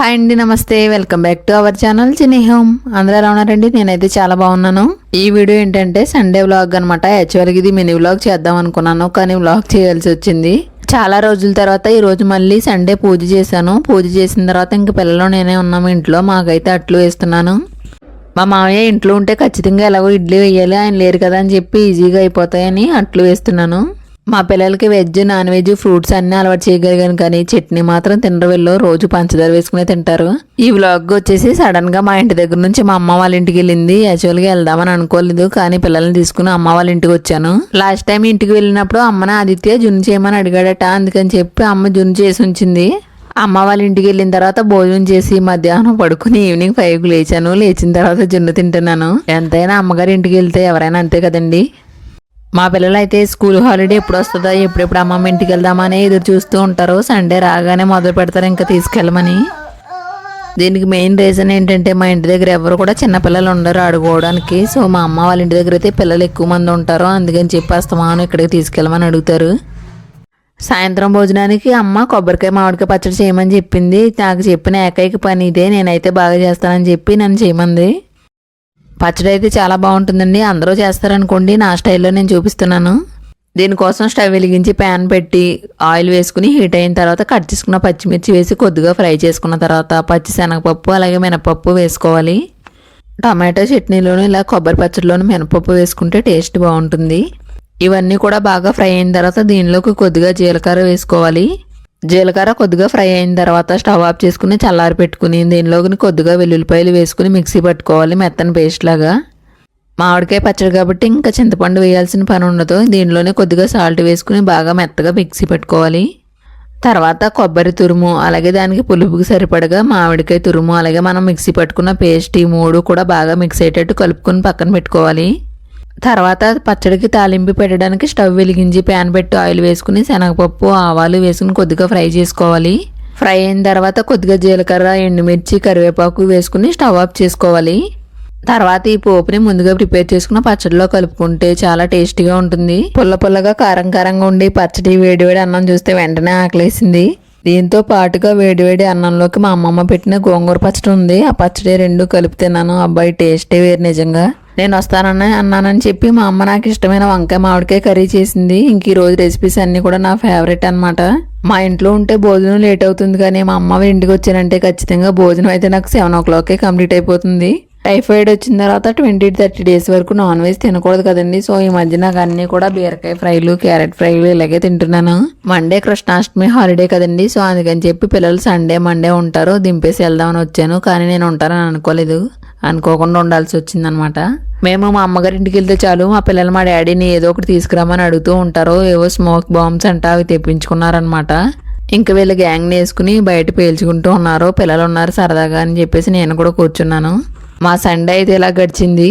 Hi అండి నమస్తే. Welcome back to our channel Chinni అందరూ ఎలా ఉన్నారండి? నేనైతే చాలా బాగున్నాను. ఈ వీడియో ఏంటంటే సండే వ్లాగ్ అనమాట యాక్చువల్గా ఇది మినీ వ్లాగ్ చేద్దాం అనుకున్నాను కానీ వ్లాగ్ చేయాల్సి వచ్చింది. చాలా రోజుల తర్వాత ఈరోజు మళ్ళీ సండే పూజ చేశాను. పూజ చేసిన తర్వాత ఇంక పిల్లలు నేనే ఉన్నాము ఇంట్లో. మాకైతే అట్లు వేస్తున్నాను. మా మామయ్య ఇంట్లో ఉంటే ఖచ్చితంగా ఎలాగో ఇడ్లీ వేయాలి. ఆయన లేరు కదా అని చెప్పి ఈజీగా అయిపోతాయని అట్లు వేస్తున్నాను. మా పిల్లలకి వెజ్ నాన్ వెజ్ ఫ్రూట్స్ అన్ని అలవాటు చేయగలిగాను కానీ చట్నీ మాత్రం తినరు వెళ్ళు రోజు పంచదార వేసుకునే తింటారు. ఈ వ్లాగ్ వచ్చేసి సడన్గా మా ఇంటి దగ్గర నుంచి మా అమ్మ వాళ్ళ ఇంటికి వెళ్ళింది. యాక్చువల్గా వెళ్దామని అనుకోలేదు కానీ పిల్లల్ని తీసుకుని అమ్మ వాళ్ళ ఇంటికి వచ్చాను. లాస్ట్ టైం ఇంటికి వెళ్ళినప్పుడు అమ్మని ఆదిత్య జున్ను చేయమని అడిగాడట. అందుకని చెప్పి అమ్మ జున్ను చేసి ఉంచింది. అమ్మ వాళ్ళ ఇంటికి వెళ్ళిన తర్వాత భోజనం చేసి మధ్యాహ్నం పడుకుని ఈవినింగ్ ఫైవ్కి లేచాను. లేచిన తర్వాత జున్ను తింటున్నాను. ఎంతైనా అమ్మగారి ఇంటికి వెళ్తే ఎవరైనా అంతే కదండి. మా పిల్లలు అయితే స్కూల్ హాలిడే ఎప్పుడు వస్తుందో ఎప్పుడెప్పుడు అమ్మమ్మ ఇంటికి వెళ్దామని ఎదురు చూస్తూ ఉంటారు. సండే రాగానే మొదలు పెడతారు ఇంకా తీసుకెళ్ళమని. దీనికి మెయిన్ రీజన్ ఏంటంటే మా ఇంటి దగ్గర ఎవరు కూడా చిన్నపిల్లలు ఉండరు ఆడుకోవడానికి. సో మా అమ్మ వాళ్ళ ఇంటి దగ్గర అయితే పిల్లలు ఎక్కువ మంది ఉంటారు. అందుకని చెప్పి అస్తమానం ఇక్కడికి తీసుకెళ్ళమని అడుగుతారు. సాయంత్రం భోజనానికి అమ్మ కొబ్బరికాయ మామిడికాయ పచ్చడి చేయమని చెప్పింది. నాకు చెప్పిన ఏకైక పని ఇదే. నేనైతే బాగా చేస్తానని చెప్పి నన్ను చేయమంది. పచ్చడి అయితే చాలా బాగుంటుందండి. అందరూ చేస్తారనుకోండి నా స్టైల్లో నేను చూపిస్తున్నాను. దీనికోసం స్టవ్ వెలిగించి ప్యాన్ పెట్టి ఆయిల్ వేసుకుని హీట్ అయిన తర్వాత కట్ చేసుకున్న పచ్చిమిర్చి వేసి కొద్దిగా ఫ్రై చేసుకున్న తర్వాత పచ్చి శనగపప్పు అలాగే మినపప్పు వేసుకోవాలి. టమాటో చట్నీలోను ఇలా కొబ్బరి పచ్చడిలోను మినపప్పు వేసుకుంటే టేస్ట్ బాగుంటుంది. ఇవన్నీ కూడా బాగా ఫ్రై అయిన తర్వాత దీనిలోకి కొద్దిగా జీలకర్ర వేసుకోవాలి. జీలకర్ర కొద్దిగా ఫ్రై అయిన తర్వాత స్టవ్ ఆఫ్ చేసుకుని చల్లారి పెట్టుకుని దీనిలోకి కొద్దిగా వెల్లుల్లిపాయలు వేసుకుని మిక్సీ పట్టుకోవాలి మెత్తని పేస్ట్ లాగా. మామిడికాయ పచ్చడి కాబట్టి ఇంకా చింతపండు వేయాల్సిన పని ఉండదు. దీనిలోనే కొద్దిగా సాల్ట్ వేసుకుని బాగా మెత్తగా మిక్సీ పెట్టుకోవాలి. తర్వాత కొబ్బరి తురుము అలాగే దానికి పులుపుకి సరిపడగా మామిడికాయ తురుము అలాగే మనం మిక్సీ పట్టుకున్న పేస్ట్ ఈ మూడు కూడా బాగా మిక్స్ అయ్యేటట్టు కలుపుకొని పక్కన పెట్టుకోవాలి. తర్వాత పచ్చడికి తాలింపు పెట్టడానికి స్టవ్ వెలిగించి ప్యాన్ పెట్టి ఆయిల్ వేసుకుని శనగపప్పు ఆవాలు వేసుకుని కొద్దిగా ఫ్రై చేసుకోవాలి. ఫ్రై అయిన తర్వాత కొద్దిగా జీలకర్ర ఎండుమిర్చి కరివేపాకు వేసుకుని స్టవ్ ఆఫ్ చేసుకోవాలి. తర్వాత ఈ పోపుని ముందుగా ప్రిపేర్ చేసుకున్న పచ్చడిలో కలుపుకుంటే చాలా టేస్టీగా ఉంటుంది. పుల్ల పుల్లగా కారం కారంగా ఉండి పచ్చడి వేడివేడి అన్నం చూస్తే వెంటనే ఆకలేసింది. దీంతో పాటుగా వేడివేడి అన్నంలోకి మా అమ్మమ్మ పెట్టిన గోంగూర పచ్చడి ఉంది. ఆ పచ్చడి రెండు కలిపి తిన్నాను. అబ్బాయి టేస్టే వేరు నిజంగా. నేను వస్తానని అన్నానని చెప్పి మా అమ్మ నాకు ఇష్టమైన వంకాయ మామిడికాయ కర్రీ చేసింది. ఇంక ఈ రోజు రెసిపీస్ అన్నీ కూడా నా ఫేవరెట్ అన్నమాట. మా ఇంట్లో ఉంటే భోజనం లేట్ అవుతుంది కానీ మా అమ్మ ఇంటికి వచ్చానంటే ఖచ్చితంగా భోజనం అయితే నాకు సెవెన్ ఓ క్లాక్కే కంప్లీట్ అయిపోతుంది. టైఫాయిడ్ వచ్చిన తర్వాత ట్వంటీ థర్టీ డేస్ వరకు నాన్ వెజ్ తినకూడదు కదండి. సో ఈ మధ్య నాకు అన్నీ కూడా బీరకాయ ఫ్రైలు క్యారెట్ ఫ్రైలు ఇలాగే తింటున్నాను. మండే కృష్ణాష్టమి హాలిడే కదండి. సో అందుకని చెప్పి పిల్లలు సండే మండే ఉంటారు. దింపేసి వెళ్దామని వచ్చాను. కానీ నేను ఉంటానని అనుకోలేదు. అనుకోకుండా ఉండాల్సి వచ్చిందనమాట. మేము మా అమ్మగారి ఇంటికి వెళ్తే చాలు. మా పిల్లలు మా డాడీని ఏదో ఒకటి తీసుకురామని అడుగుతూ ఉంటారు. ఏవో స్మోక్ బాంబ్స్ అంట అవి తెప్పించుకున్నారనమాట. ఇంక వీళ్ళు గ్యాంగ్ని వేసుకుని బయట పేల్చుకుంటూ ఉన్నారు. పిల్లలు ఉన్నారు సరదాగా అని చెప్పేసి నేను కూడా కూర్చున్నాను. మా సండే అయితే ఇలా గడిచింది?